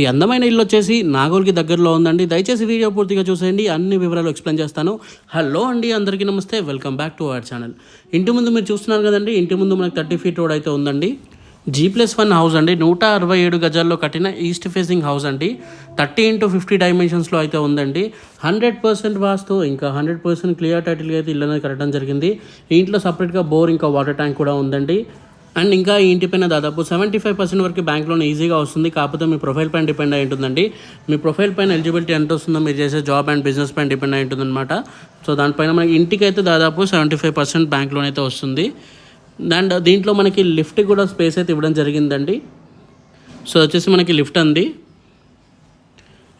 ఈ అందమైన ఇల్లు వచ్చేసి నాగోల్కి దగ్గరలో ఉందండి. దయచేసి వీడియో పూర్తిగా చూసేయండి. అన్ని వివరాలు ఎక్స్ప్లెయిన్ చేస్తాను. హలో అండి అందరికీ నమస్తే. Welcome back to our channel. ఇంటి ముందు మీరు చూస్తున్నారు కదండి ఇంటి ముందు మనకు థర్టీ ఫీట్ రోడ్ అయితే ఉందండి. జీ ప్లస్ వన్ హౌస్ అండి. నూట అరవై ఏడు గజాల్లో కట్టిన ఈస్ట్ ఫేసింగ్ హౌస్ అండి. థర్టీ ఇంటూ ఫిఫ్టీ డైమెన్షన్స్లో అయితే ఉందండి. హండ్రెడ్ పర్సెంట్ వాస్తు ఇంకా హండ్రెడ్ పర్సెంట్ క్లియర్ టైటిల్గా అయితే ఇల్లు అనేది కట్టడం జరిగింది. ఇంట్లో సపరేట్గా బోర్ ఇంకా వాటర్ ట్యాంక్ కూడా ఉందండి. అండ్ ఇంకా ఈ ఇంటి పైన దాదాపు సెవెంటీ ఫైవ్ పర్సెంట్ వరకు బ్యాంక్ లోన్ ఈజీగా వస్తుంది. కాకపోతే మీ ప్రొఫైల్ పైన డిపెండ్ అయి ఉంటుందండి. మీ ప్రొఫైల్ పైన ఎలిజిబిలిటీ ఎంత వస్తుందో మీరు చేసే జాబ్ అండ్ బిజినెస్ పైన డిపెండ్ అయి ఉంటుందన్నమాట. సో దానిపైన మనకి ఇంటికి అయితే దాదాపు seventy five percent bank loan అయితే వస్తుంది. అండ్ దీంట్లో మనకి లిఫ్ట్ కూడా స్పేస్ అయితే ఇవ్వడం జరిగిందండి. సో వచ్చేసి మనకి లిఫ్ట్ అంది.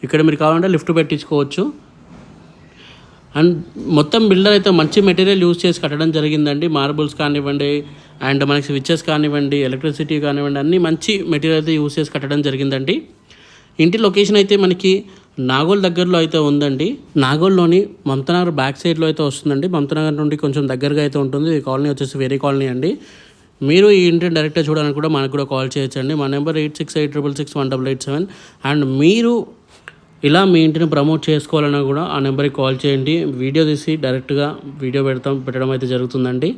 ఇక్కడ మీరు కావాలంటే లిఫ్ట్ పెట్టించుకోవచ్చు. అండ్ మొత్తం బిల్డర్ అయితే మంచి మెటీరియల్ యూజ్ చేసి కట్టడం జరిగిందండి. మార్బుల్స్ కానివ్వండి అండ్ మనకి స్విచ్చెస్ కానివ్వండి ఎలక్ట్రిసిటీ కానివ్వండి అన్నీ మంచి మెటీరియల్ అయితే యూజ్ చేసి కట్టడం జరిగిందండి. ఇంటి లొకేషన్ అయితే మనకి నాగోల్ దగ్గరలో అయితే ఉందండి. నాగోల్లోని మమతనగర్ బ్యాక్ సైడ్లో అయితే వస్తుందండి. మమతనగర్ నుండి కొంచెం దగ్గరగా అయితే ఉంటుంది. ఈ కాలనీ వచ్చేసి వేరే కాలనీ అండి. మీరు ఈ ఇంటిని డైరెక్ట్గా చూడాలని కూడా మనకు కూడా కాల్ చేయొచ్చండి. మా number eight six eight triple six one double eight seven and మీరు ఇలా మీ ఇంటిని ప్రమోట్ చేసుకోవాలన్నా కూడా ఆ నెంబర్కి కాల్ చేయండి. వీడియో తీసి డైరెక్ట్గా వీడియో పెడతాం పెట్టడం అయితే జరుగుతుందండి.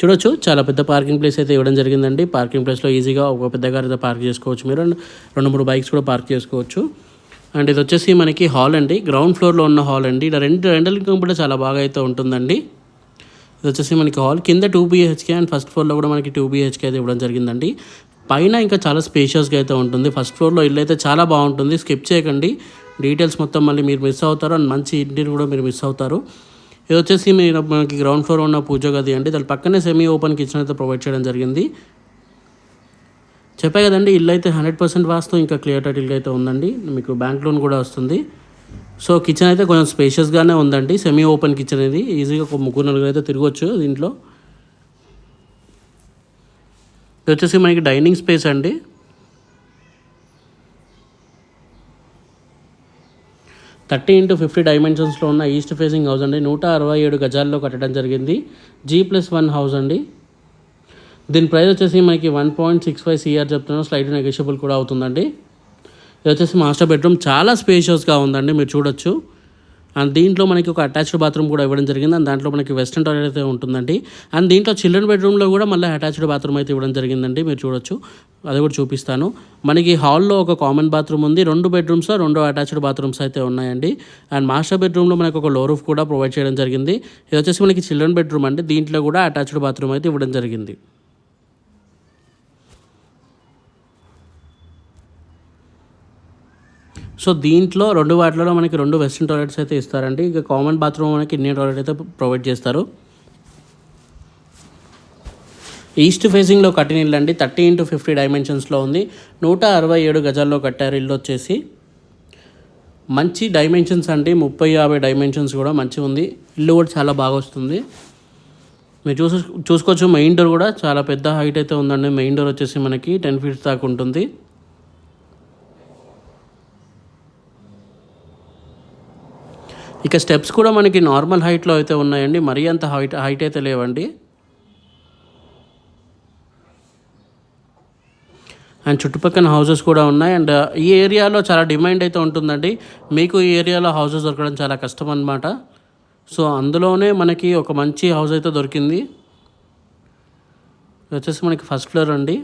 చూడొచ్చు చాలా పెద్ద పార్కింగ్ ప్లేస్ అయితే ఇవ్వడం జరిగిందండి. పార్కింగ్ ప్లేస్లో ఈజీగా ఒక పెద్ద కార్ అయితే పార్క్ చేసుకోవచ్చు. మీరు అండ్ రెండు మూడు బైక్స్ కూడా పార్క్ చేసుకోవచ్చు. అండ్ ఇది వచ్చేసి మనకి హాల్ అండి. గ్రౌండ్ ఫ్లోర్లో ఉన్న హాల్ అండి. ఇలా రెండు రెండల్ కూడా చాలా బాగా అయితే ఉంటుందండి. ఇది వచ్చేసి మనకి హాల్. కింద టూ బీహెచ్కే అండ్ ఫస్ట్ ఫ్లోర్లో కూడా మనకి టూ బీహెచ్కే అయితే ఇవ్వడం జరిగిందండి. పైన ఇంకా చాలా స్పేషియస్గా అయితే ఉంటుంది. ఫస్ట్ ఫ్లోర్లో ఇల్లు అయితే చాలా బాగుంటుంది. స్కిప్ చేయకండి. డీటెయిల్స్ మొత్తం మళ్ళీ మీరు మిస్ అవుతారు అండ్ మంచి ఇంటిని కూడా మీరు మిస్ అవుతారు. ఇది వచ్చేసి మీరు మనకి గ్రౌండ్ ఫ్లోర్ ఉన్న పూజ గది అండి. దాని పక్కనే సెమీ ఓపెన్ కిచెన్ అయితే ప్రొవైడ్ చేయడం జరిగింది. చెప్పే కదండి ఇల్లు అయితే హండ్రెడ్ పర్సెంట్ వాస్తు ఇంకా క్లియర్ టైటిల్ అయితే ఉందండి. మీకు బ్యాంక్ లోన్ కూడా వస్తుంది. సో కిచెన్ అయితే కొంచెం స్పేషియస్గానే ఉందండి. సెమీ ఓపెన్ కిచెన్ ఇది. ఈజీగా ఒక ముగ్గురు నలుగురు అయితే తిరగవచ్చు దీంట్లో. ఇది వచ్చేసి మనకి డైనింగ్ స్పేస్ అండి. థర్టీ ఇంటూ ఫిఫ్టీ డైమెన్షన్స్లో ఉన్న ఈస్ట్ ఫేసింగ్ హౌస్ అండి. నూట అరవై ఏడు గజాల్లో కట్టడం జరిగింది. జీ ప్లస్ వన్ హౌస్ అండి. దీని ప్రైస్ వచ్చేసి మనకి one point six five CR చెప్తున్నాను స్లైట్ నెగోషియబుల్ కూడా అవుతుందండి. ఇది వచ్చేసి మాస్టర్ బెడ్రూమ్ చాలా స్పేషియస్గా ఉందండి. మీరు చూడొచ్చు. అండ్ దీంట్లో మనకి ఒక అటాచ్డ్ బాత్రూమ్ కూడా ఇవ్వడం జరిగింది. అండ్ దాంట్లో మనకి వెస్ట్రన్ టాయిలెట్ అయితే ఉంటుందండి. అండ్ దీంట్లో చిల్డ్రన్ బెడ్రూమ్లో కూడా మళ్ళీ అటాచ్డ్ బాత్రూమ్ అయితే ఇవ్వడం జరిగిందండి. మీరు చూడొచ్చు. అది కూడా చూపిస్తాను. మనకి హాల్లో ఒక కామన్ బాత్రూమ్ ఉంది. రెండు బెడ్రూమ్స్లో రెండు అటాచ్డ్ బాత్రూమ్స్ అయితే ఉన్నాయండి. అండ్ మాస్టర్ బెడ్రూమ్లో మనకు ఒక లో రూఫ్ కూడా ప్రొవైడ్ చేయడం జరిగింది. ఇది వచ్చేసి మనకి చిల్డ్రన్ బెడ్రూమ్ అండి. దీంట్లో కూడా అటాచ్డ్ బాత్రూమ్ అయితే ఇవ్వడం జరిగింది. సో దీంట్లో రెండు వాటిలో మనకి రెండు వెస్ట్రన్ టాయిలెట్స్ అయితే ఇస్తారండి. ఇక కామన్ బాత్రూమ్ మనకి ఇండియన్ టాయిలెట్ అయితే ప్రొవైడ్ చేస్తారు. ఈస్ట్ ఫేసింగ్లో కట్టిన ఇల్లు అండి. థర్టీ ఇంటూ ఫిఫ్టీ డైమెన్షన్స్లో ఉంది. నూట అరవై ఏడు గజాల్లో కట్టారు ఇల్లు వచ్చేసి. మంచి డైమెన్షన్స్ అండి. ముప్పై యాభై డైమెన్షన్స్ కూడా మంచిగా ఉంది. ఇల్లు కూడా చాలా బాగా వస్తుంది. మీరు చూసు చూసుకోవచ్చు మెయిన్ డోర్ కూడా చాలా పెద్ద హైట్ అయితే ఉందండి. మెయిన్ డోర్ వచ్చేసి మనకి టెన్ ఫీట్స్ దాకా ఉంటుంది. ఇక స్టెప్స్ కూడా మనకి నార్మల్ హైట్లో అయితే ఉన్నాయండి. మరీ అంత హైట్ హైట్ అయితే లేవండి. అండ్ చుట్టుపక్కల హౌసెస్ కూడా ఉన్నాయి. అండ్ ఈ ఏరియాలో చాలా డిమాండ్ అయితే ఉంటుందండి. మీకు ఈ ఏరియాలో హౌసెస్ దొరకడం చాలా కష్టం అనమాట సో అందులోనే మనకి ఒక మంచి హౌస్ అయితే దొరికింది. వచ్చేసి మనకి ఫస్ట్ ఫ్లోర్ అండి.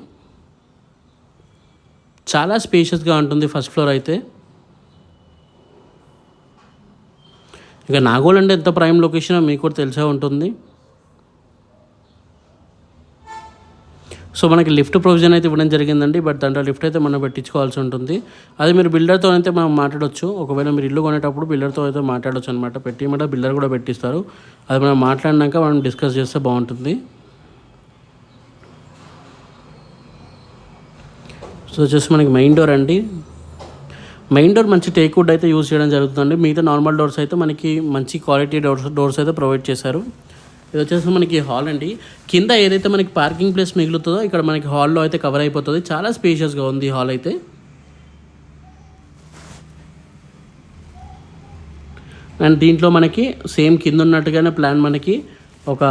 చాలా స్పేషియస్గా ఉంటుంది ఫస్ట్ ఫ్లోర్ అయితే. ఇక నాగోల్ అంటే ఎంత ప్రైమ్ లొకేషన్ మీకు కూడా తెలిసే ఉంటుంది. సో మనకి లిఫ్ట్ ప్రొవిజన్ అయితే ఇవ్వడం జరిగిందండి. బట్ దాంట్లో లిఫ్ట్ అయితే మనం పెట్టించుకోవాల్సి ఉంటుంది. అది మీరు బిల్డర్తో అయితే మనం మాట్లాడవచ్చు ఒకవేళ మీరు ఇల్లు కొనేటప్పుడు బిల్డర్తో అయితే మాట్లాడవచ్చు అనమాట పెట్టిమంటే బిల్డర్ కూడా పెట్టిస్తారు. అది మనం మాట్లాడినాక మనం డిస్కస్ చేస్తే బాగుంటుంది. సో వచ్చేసి మనకి మెయిన్ డోర్ అండి. మెయిన్ డోర్ మంచి టేక్ వుడ్ అయితే యూజ్ చేయడం జరుగుతుంది మిగతా నార్మల్ డోర్స్ అయితే మనకి మంచి క్వాలిటీ డోర్స్ డోర్స్ అయితే ప్రొవైడ్ చేశారు. ఇది వచ్చేసి మనకి హాల్ అండి. కింద ఏదైతే మనకి పార్కింగ్ ప్లేస్ మిగులుతుందో ఇక్కడ మనకి హాల్లో అయితే కవర్ అయిపోతుంది. చాలా స్పేషియస్గా ఉంది హాల్ అయితే. అండ్ దీంట్లో మనకి సేమ్ కింద ఉన్నట్టుగానే ప్లాన్ మనకి ఒక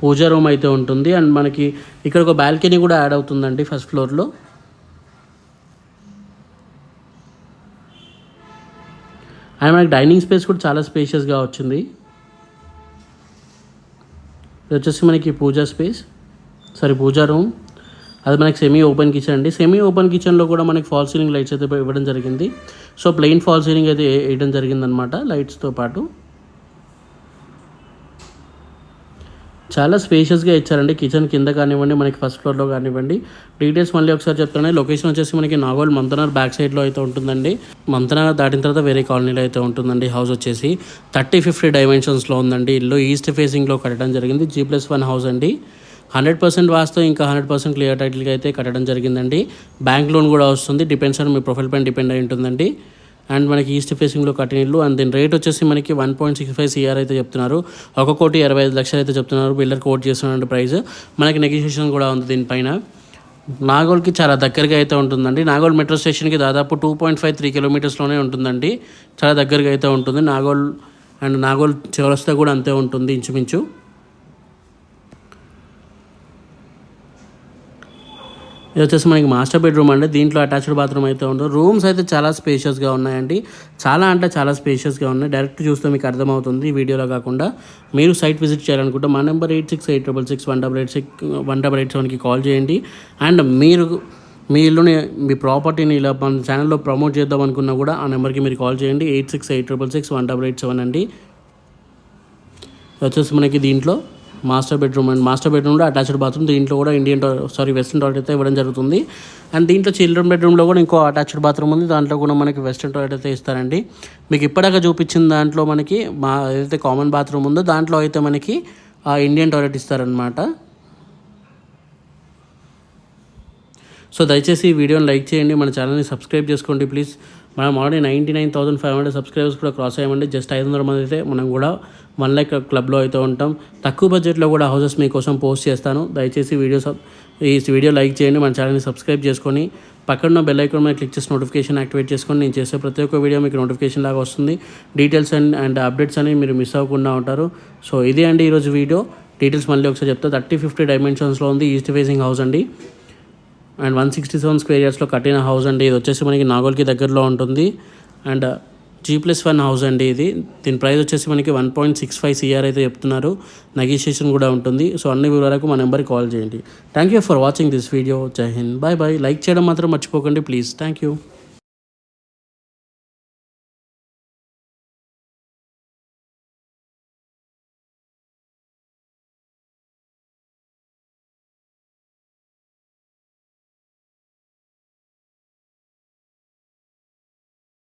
పూజా రూమ్ అయితే ఉంటుంది. అండ్ మనకి ఇక్కడ ఒక బాల్కనీ కూడా యాడ్ అవుతుందండి ఫస్ట్ ఫ్లోర్లో. అండ్ మనకి డైనింగ్ స్పేస్ కూడా చాలా స్పేషియస్గా వచ్చింది. ఇది వచ్చేసి మనకి pooja space. Sorry pooja room అది మనకి సెమీ ఓపెన్ కిచెన్ అండి. సెమీ ఓపెన్ కిచెన్లో కూడా మనకి ఫాల్ సీలింగ్ లైట్స్ అయితే ఇవ్వడం జరిగింది. సో ప్లెయిన్ ఫాల్ సీలింగ్ అయితే వేయడం జరిగిందనమాట లైట్స్తో పాటు. చాలా స్పేషియస్గా ఇచ్చారండి. కిచెన్ కింద కానివ్వండి మనకి ఫస్ట్ ఫ్లోర్లో కానివ్వండి. డీటెయిల్స్ మళ్ళీ ఒకసారి చెప్తాను లొకేషన్ వచ్చేసి మనకి నాగోల్ మంతనార్ బ్యాక్ సైడ్లో అయితే ఉంటుందండి. మంతనార్ దాటిన తర్వాత వేరే కాలనీలో అయితే ఉంటుందండి. హౌస్ వచ్చేసి థర్టీ ఫిఫ్టీ డైమెన్షన్స్లో ఉందండి. ఇల్లు ఈస్ట్ ఫేసింగ్లో కట్టడం జరిగింది. జీ ప్లస్ వన్ హౌస్ అండి. హండ్రెడ్ పర్సెంట్ వాస్తు ఇంకా హండ్రెడ్ పర్సెంట్ క్లియర్ టైటిల్గా అయితే కట్టడం జరిగిందండి. బ్యాంక్ లోన్ కూడా వస్తుంది. డిపెండ్స్ ఆన్ మీ ప్రొఫైల్ పైన డిపెండ్ అయి ఉంటుందండి. అండ్ మనకి ఈస్ట్ ఫేసింగ్లో కట్టిన ఇల్లు అండ్ దీని రేట్ వచ్చేసి మనకి one point six five CR అయితే చెప్తున్నారు. ఒక కోటి ఇరవై ఐదు లక్షలు అయితే చెప్తున్నారు. బిల్డర్ కోట్ చేస్తున్నారు ప్రైస్. మనకి నెగోషియేషన్ కూడా ఉంది దీనిపైన నాగోల్కి చాలా దగ్గరగా అయితే ఉంటుందండి. నాగోల్ మెట్రో స్టేషన్కి దాదాపు టూ పాయింట్ ఫైవ్ త్రీ కిలోమీటర్స్లోనే ఉంటుందండి. చాలా దగ్గరగా అయితే ఉంటుంది. నాగోల్ అండ్ నాగోల్ చివరస్తా కూడా అంతే ఉంటుంది ఇంచుమించు. ఇది వచ్చేసి మనకి మాస్టర్ బెడ్రూమ్ అండి. దీంట్లో అటాచ్డ్ బాత్రూమ్ అయితే ఉంటుంది రూమ్స్ అయితే చాలా స్పేషియస్గా ఉన్నాయండి. చాలా అంటే చాలా స్పేషియస్గా ఉన్నాయి. డైరెక్ట్ చూస్తే మీకు అర్థమవుతుంది ఈ వీడియోలో కాకుండా. మీరు సైట్ విజిట్ చేయాలనుకుంటే మా number eight six eight double six one double eight six one double eight సెవెన్కి కాల్ చేయండి. అండ్ మీరు మీ ఇల్లుని మీ ప్రాపర్టీని ఇలా మన ఛానల్లో ప్రమోట్ చేద్దాం అనుకున్నా కూడా ఆ నెంబర్కి మీరు కాల్ చేయండి. Eight six eight triple six one double eight seven అండి. ఇది వచ్చేసి మనకి దీంట్లో మాస్టర్ బెడ్రూమ్ అండ్ మాస్టర్ బెడ్రూమ్లో అటాచ్డ్ బాత్రూమ్. దీంట్లో కూడా ఇండియన్ సారీ వెస్ట్రన్ టాయిలెట్ అయితే ఇవ్వడం జరుగుతుంది. అండ్ దీంట్లో చిల్డ్రన్ బెడ్రూమ్లో కూడా ఇంకో అటాచ్డ్ బాత్రూమ్ ఉంది. దాంట్లో కూడా మనకి వెస్ట్రన్ టాయిలెట్ అయితే ఇస్తారండి. మీకు ఇప్పటిదాకా చూపించిన దాంట్లో మనకి మా ఏదైతే కామన్ బాత్రూమ్ ఉందో దాంట్లో అయితే మనకి ఆ ఇండియన్ టాయిలెట్ ఇస్తారనమాట సో దయచేసి ఈ వీడియోని లైక్ చేయండి. మన ఛానల్ని సబ్స్క్రైబ్ చేసుకోండి ప్లీజ్. మనం already ninety nine thousand five hundred subscribers కూడా క్రాస్ అయ్యామండి. జస్ట్ ఐదు వందల మంది అయితే మనం కూడా వన్ లైక్ క్లబ్లో అయితే ఉంటాం. తక్కువ బడ్జెట్లో కూడా హౌసెస్ మీకోసం పోస్ట్ చేస్తాను. దయచేసి వీడియో ఈ వీడియో లైక్ చేయండి మన ఛానల్ని సబ్స్క్రైబ్ చేసుకొని పక్కన బెల్ ఐకాన్ మీద క్లిక్ చేసి నోటిఫికేషన్ యాక్టివేట్ చేసుకొని నేను చేసే ప్రతి ఒక్క వీడియో మీకు నోటిఫికేషన్ లాగా వస్తుంది. డీటెయిల్స్ అండ్ అండ్ అప్డేట్స్ అనేవి మీరు మిస్ అవ్వకుండా ఉంటారు. సో ఇదే అండి ఈరోజు వీడియో. డీటెయిల్స్ మళ్ళీ ఒకసారి చెప్తా. థర్టీ ఫిఫ్టీ డైమెన్షన్స్లో ఉంది ఈస్ట్ ఫేసింగ్ హౌస్ అండి. And one sixty seven square ఇయర్స్లో కట్టిన హౌస్ అండి. ఇది వచ్చేసి మనకి నాగోల్కి దగ్గరలో ఉంటుంది. And G plus one house అండి ఇది. దీని ప్రైస్ వచ్చేసి మనకి one point six five CR అయితే చెప్తున్నారు. నెగోషియేషన్ కూడా ఉంటుంది. సో అన్ని వివరాలకు మా నెంబర్కి కాల్ చేయండి. Thank you for watching this video జై హింద్ బాయ్ బాయ్ లైక్ చేయడం మాత్రం మర్చిపోకండి. Please thank you